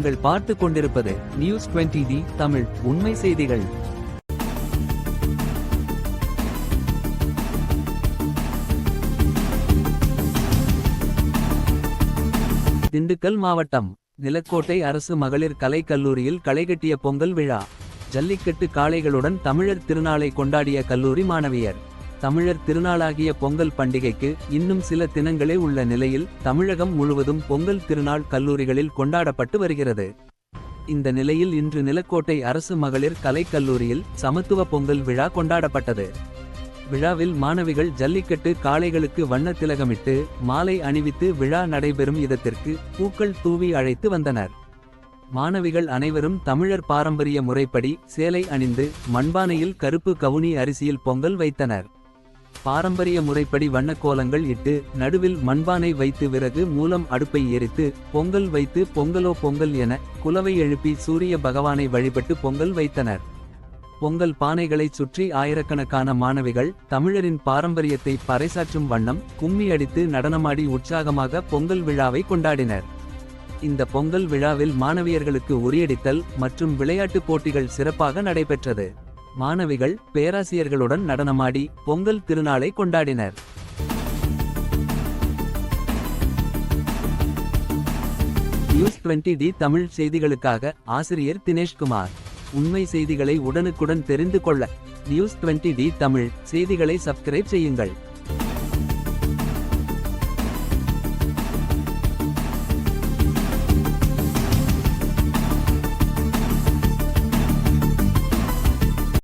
நீங்கள் பார்த்து கொண்டிருப்பது நியூஸ் 20 டி தமிழ் உண்மை செய்திகள். திண்டுக்கல் மாவட்டம் நிலக்கோட்டை அரசு மகளிர் கலைக் கல்லூரியில் களைகட்டிய பொங்கல் விழா. ஜல்லிக்கட்டு காளைகளுடன் தமிழர் திருநாளை கொண்டாடிய கல்லூரி மாணவியர். தமிழர் திருநாளாகிய பொங்கல் பண்டிகைக்கு இன்னும் சில தினங்களே உள்ள நிலையில் தமிழகம் முழுவதும் பொங்கல் திருநாள் கல்லூரிகளில் கொண்டாடப்பட்டு வருகிறது. இந்த நிலையில் இன்று நிலக்கோட்டை அரசு மகளிர் கலைக்கல்லூரியில் சமத்துவ பொங்கல் விழா கொண்டாடப்பட்டது. விழாவில் மாணவிகள் ஜல்லிக்கட்டு காளைகளுக்கு வண்ண திலகமிட்டு மாலை அணிவித்து விழா நடைபெறும் விதத்திற்கு பூக்கள் தூவி அழைத்து வந்தனர். மாணவிகள் அனைவரும் தமிழர் பாரம்பரிய முறைப்படி சேலை அணிந்து மண்பானையில் கருப்பு கவுனி அரிசியில் பொங்கல் வைத்தனர். பாரம்பரிய முறைப்படி வண்ணக்கோலங்கள் இட்டு நடுவில் மண்பானை வைத்து விறகு மூலம் அடுப்பை எரித்து பொங்கல் வைத்து பொங்கலோ பொங்கல் என குலவை எழுப்பி சூரிய பகவானை வழிபட்டு பொங்கல் வைத்தனர். பொங்கல் பானைகளைச் சுற்றி ஆயிரக்கணக்கான மாணவிகள் தமிழரின் பாரம்பரியத்தை பறைசாற்றும் வண்ணம் கும்மி அடித்து நடனமாடி உற்சாகமாக பொங்கல் விழாவை கொண்டாடினர். இந்த பொங்கல் விழாவில் மாணவியர்களுக்கு உரியடித்தல் மற்றும் விளையாட்டுப் போட்டிகள் சிறப்பாக நடைபெற்றது. மாணவிகள் பேராசிரியர்களுடன் நடனமாடி பொங்கல் திருநாளை கொண்டாடினர். நியூஸ் 20 டி தமிழ் செய்திகளுக்காக ஆசிரியர் தினேஷ்குமார் உண்மை செய்திகளை உடனுக்குடன் தெரிந்து கொள்ள நியூஸ் 20 டி தமிழ் செய்திகளை சப்ஸ்கிரைப் செய்யுங்கள்.